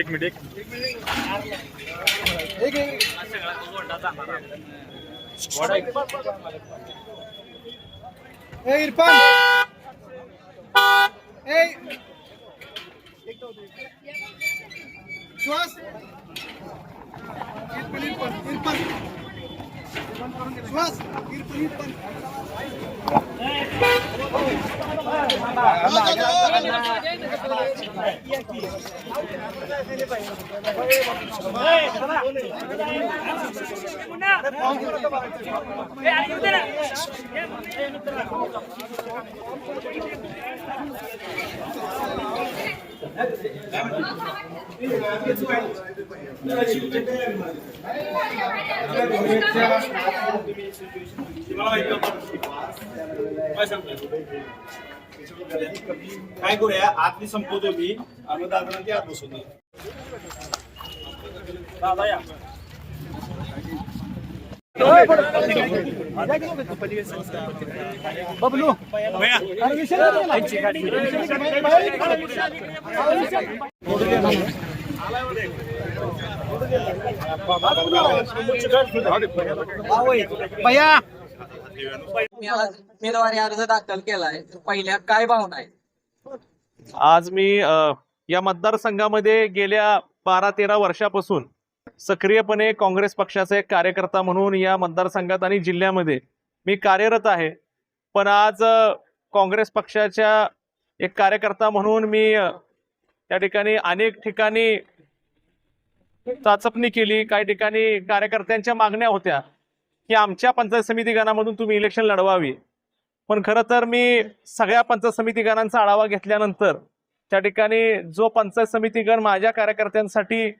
एक मिनिट एक ए इरफान. ए. श्वास. Irfan Irfan. Yeah, I'm going to go back to the top. Yeah, I'm going to go back to the top. काय करूया आतली संपवतो मी आणि दादा ते आत बसवतो दादा या बबलू भैया मी आज उमेदवारी अर्ज दाखल केलाय. पहिल्या काय भावना आहे आज मी अ, या मतदारसंघामध्ये गेल्या बारा तेरा वर्षापासून सक्रियपणे काँग्रेस पक्षाचा एक कार्यकर्ता म्हणून या मतदारसंघात आणि जिल्ह्यामध्ये मी कार्यरत आहे. पण आज काँग्रेस पक्षाच्या एक कार्यकर्ता म्हणून मी त्या ठिकाणी अनेक ठिकाणी चाचपणी केली काही ठिकाणी कार्यकर्त्यांच्या मागण्या होत्या. की आमच्या पंचायत समिती गणामधून तुम्ही इलेक्शन लढवावी. पण खरं तर मी सगळ्या पंचायत समिती गणांचा आढावा घेतल्यानंतर त्या ठिकाणी जो पंचायत समिती गण माझ्या कार्यकर्त्यांसाठी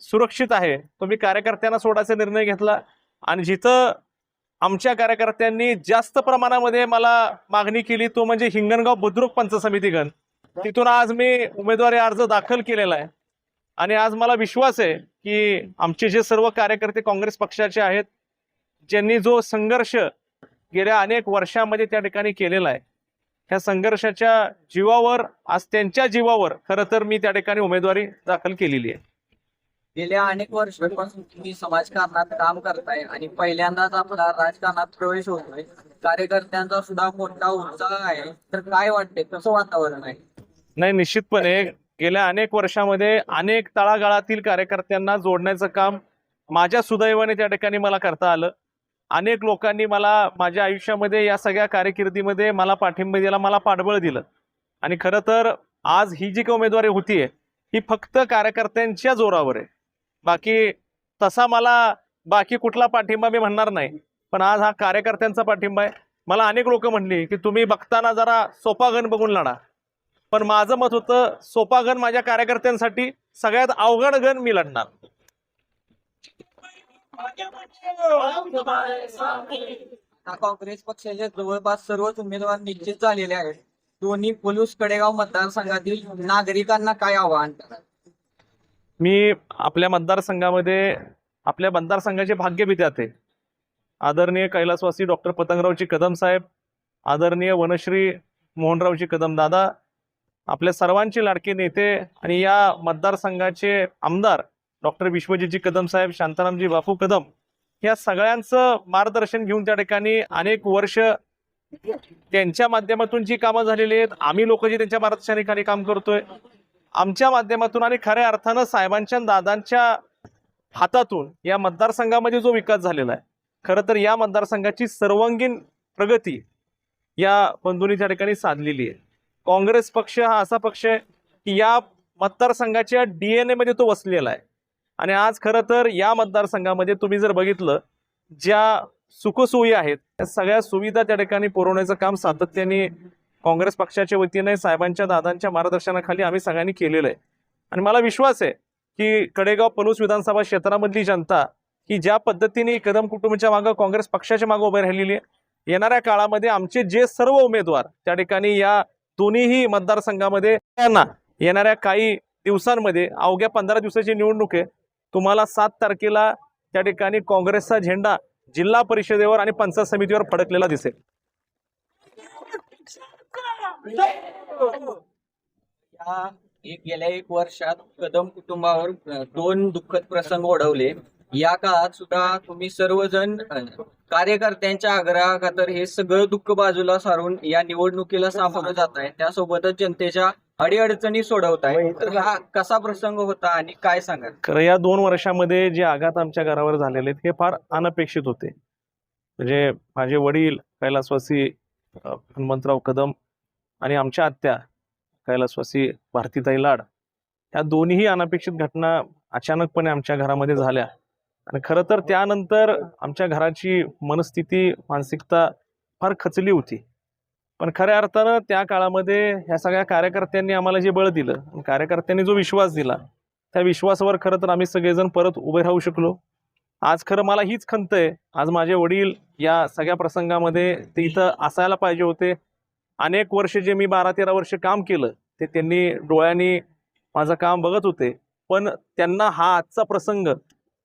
सुरक्षित आहे. तो मी कार्यकर्त्यांना सोडायचा निर्णय घेतला. आणि जिथं आमच्या कार्यकर्त्यांनी जास्त प्रमाणामध्ये मला मागणी केली तो म्हणजे हिंगणगाव बुद्रुक पंच समिती गण. तिथून आज मी उमेदवारी अर्ज दाखल केलेला आहे. आणि आज मला विश्वास आहे की आमचे जे सर्व कार्यकर्ते काँग्रेस पक्षाचे आहेत ज्यांनी जो संघर्ष गेल्या अनेक वर्षामध्ये त्या ठिकाणी केलेला आहे ह्या संघर्षाच्या जीवावर आज त्यांच्या जीवावर खरं तर मी त्या ठिकाणी उमेदवारी दाखल केलेली आहे. गेल्या अनेक वर्षांपासून तुम्ही समाजकारणात काम करताय आणि पहिल्यांदाच आपला राजकारणात प्रवेश होतोय. कार्यकर्त्यांचा सुद्धा मोठा उत्साह आहे. तर काय वाटते कसं वातावरण आहे? नाही निश्चितपणे. गेल्या अनेक वर्षामध्ये अनेक तळागाळातील कार्यकर्त्यांना जोडण्याचं काम माझ्या सुदैवाने त्या ठिकाणी मला करता आलं. अनेक लोकांनी मला माझ्या आयुष्यामध्ये या सगळ्या कारकिर्दीमध्ये मला पाठिंबा दिला मला पाठबळ दिलं. आणि खरं तर आज ही जी काही उमेदवारी होतीये ही फक्त कार्यकर्त्यांच्या जोरावर आहे. बाकी तसा मला बाकी कुठला पाठिंबा मी म्हणणार नाही. पण आज हा कार्यकर्त्यांचा पाठिंबा आहे. मला अनेक लोक म्हणली की तुम्ही बघताना जरा सोपा गण बघून लढा. पण माझं मत होतं सोपा गण माझ्या कार्यकर्त्यांसाठी सगळ्यात अवघड गण मी लढणार. आता काँग्रेस पक्षाचे जवळपास सर्वच उमेदवार निश्चित झालेले आहेत. दोन्ही पोलूस कडेगाव मतदारसंघातील नागरिकांना काय आव्हान? मी आपल्या मतदारसंघामध्ये आपल्या मतदारसंघाचे भाग्य आदरणीय कैलासवासी डॉक्टर पतंगरावजी कदम साहेब आदरणीय वनश्री मोहनरावजी कदम दादा आपल्या सर्वांचे लाडके नेते आणि या मतदारसंघाचे आमदार डॉक्टर विश्वजीतजी कदम साहेब शांतारामजी बापू कदम या सगळ्यांचं मार्गदर्शन घेऊन त्या ठिकाणी अनेक वर्ष त्यांच्या माध्यमातून जी कामं झालेली आहेत आम्ही लोक जी त्यांच्या मार्गदर्शनाखाली काम करतोय आमच्या माध्यमातून आणि खऱ्या अर्थानं साहेबांच्या दादांच्या हातातून या मतदारसंघामध्ये जो विकास झालेला आहे खरं तर या मतदारसंघाची सर्वांगीण प्रगती या बंधूंनी त्या ठिकाणी साधलेली आहे. काँग्रेस पक्ष हा असा पक्ष आहे की या मतदारसंघाच्या डी एन एमध्ये तो वसलेला आहे. आणि आज खरं तर या मतदारसंघामध्ये तुम्ही जर बघितलं ज्या सुखसोयी आहेत त्या सगळ्या सुविधा त्या ठिकाणी पुरवण्याचं काम सातत्याने काँग्रेस पक्षाच्या वतीने साहेबांच्या दादांच्या मार्गदर्शनाखाली आम्ही सगळ्यांनी केलेलं आहे. आणि मला विश्वास आहे की कडेगाव पलूस विधानसभा क्षेत्रामधली जनता की ज्या पद्धतीने कदम कुटुंबाच्या मागं काँग्रेस पक्षाच्या मागं उभे राहिलेली आहे येणाऱ्या काळामध्ये आमचे जे सर्व उमेदवार त्या ठिकाणी या दोन्हीही मतदारसंघामध्ये त्यांना येणाऱ्या काही दिवसांमध्ये अवघ्या पंधरा दिवसाची निवडणूक आहे तुम्हाला सात तारखेला त्या ठिकाणी काँग्रेसचा झेंडा जिल्हा परिषदेवर आणि पंचायत समितीवर फडकलेला दिसेल. या एक गेल्या एक वर्षात कदम कुटुंबावर दोन दुःखद प्रसंग ओढवले. या काळात सुद्धा तुम्ही सर्वजण कार्यकर्त्यांच्या आग्रहाखातर हे सगळं दुःख बाजूला सारून या निवडणुकीला सामोरं जात आहे त्यासोबतच जनतेच्या अडीअडचणी सोडवताय. तर हा कसा प्रसंग होता आणि काय सांगाल? खरं या दोन वर्षामध्ये जे आघात आमच्या घरावर झालेले आहेत हे फार अनपेक्षित होते. म्हणजे माझे वडील कैलासवासी हनुमंतराव कदम आणि आमच्या आत्या कैलासवासी भारतीताई लाड ह्या दोन्हीही अनपेक्षित घटना अचानकपणे आमच्या घरामध्ये झाल्या. आणि खरं तर त्यानंतर आमच्या घराची मनस्थिती मानसिकता फार खचली होती. पण खऱ्या अर्थानं त्या काळामध्ये ह्या सगळ्या कार्यकर्त्यांनी आम्हाला जे बळ दिलं आणि कार्यकर्त्यांनी जो विश्वास दिला त्या विश्वासावर खरं तर आम्ही सगळेजण परत उभे राहू शकलो. आज खरं मला हीच खंत आहे आज माझे वडील या सगळ्या प्रसंगामध्ये ते इथं असायला पाहिजे होते. अनेक वर्ष जे मी बारा तेरा वर्ष काम केलं ते त्यांनी डोळ्यांनी माझं काम बघत होते. पण त्यांना हा आजचा प्रसंग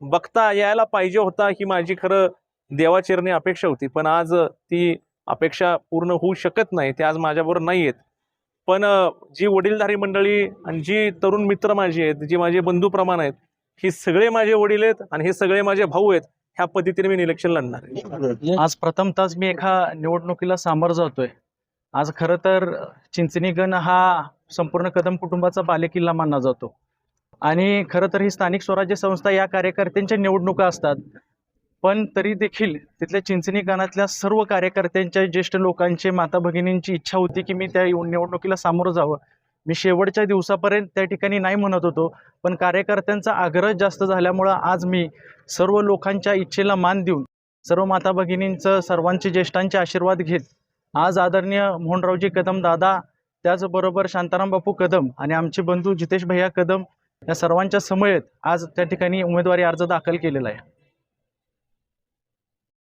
बघता यायला पाहिजे होता ही माझी खरं देवाचरणी अपेक्षा होती. पण आज ती अपेक्षा पूर्ण होऊ शकत नाही ते आज माझ्याबरोबर नाही आहेत पण जी वडीलधारी मंडळी आणि जी तरुण मित्र माझे आहेत जी माझे बंधूप्रमाण आहेत ही सगळे माझे वडील आहेत आणि हे सगळे माझे भाऊ आहेत ह्या पद्धतीने मी इलेक्शन लढणार आहे. आज प्रथमतःच मी एका निवडणुकीला सामोरं जातोय. आज खरं तर चिंचणीगण हा संपूर्ण कदम कुटुंबाचा बालेकिल्ला मानला जातो. आणि खरं तर ही स्थानिक स्वराज्य संस्था या कार्यकर्त्यांच्या निवडणुका असतात. पण तरी देखील तिथल्या चिंचणी गणातल्या सर्व कार्यकर्त्यांच्या ज्येष्ठ लोकांचे माता भगिनींची इच्छा होती की मी त्या निवडणुकीला सामोरं जावं. मी शेवटच्या दिवसापर्यंत त्या ठिकाणी नाही म्हणत होतो पण कार्यकर्त्यांचा आग्रह जास्त झाल्यामुळं आज मी सर्व लोकांच्या इच्छेला मान देऊन सर्व माता भगिनींचं सर्वांचे ज्येष्ठांचे आशीर्वाद घेत आज आदरणीय मोहनरावजी कदम दादा त्याचबरोबर शांताराम बापू कदम आणि आमचे बंधू जितेश भैया कदम या सर्वांच्या समयेत आज त्या ठिकाणी उमेदवारी अर्ज दाखल केलेला आहे.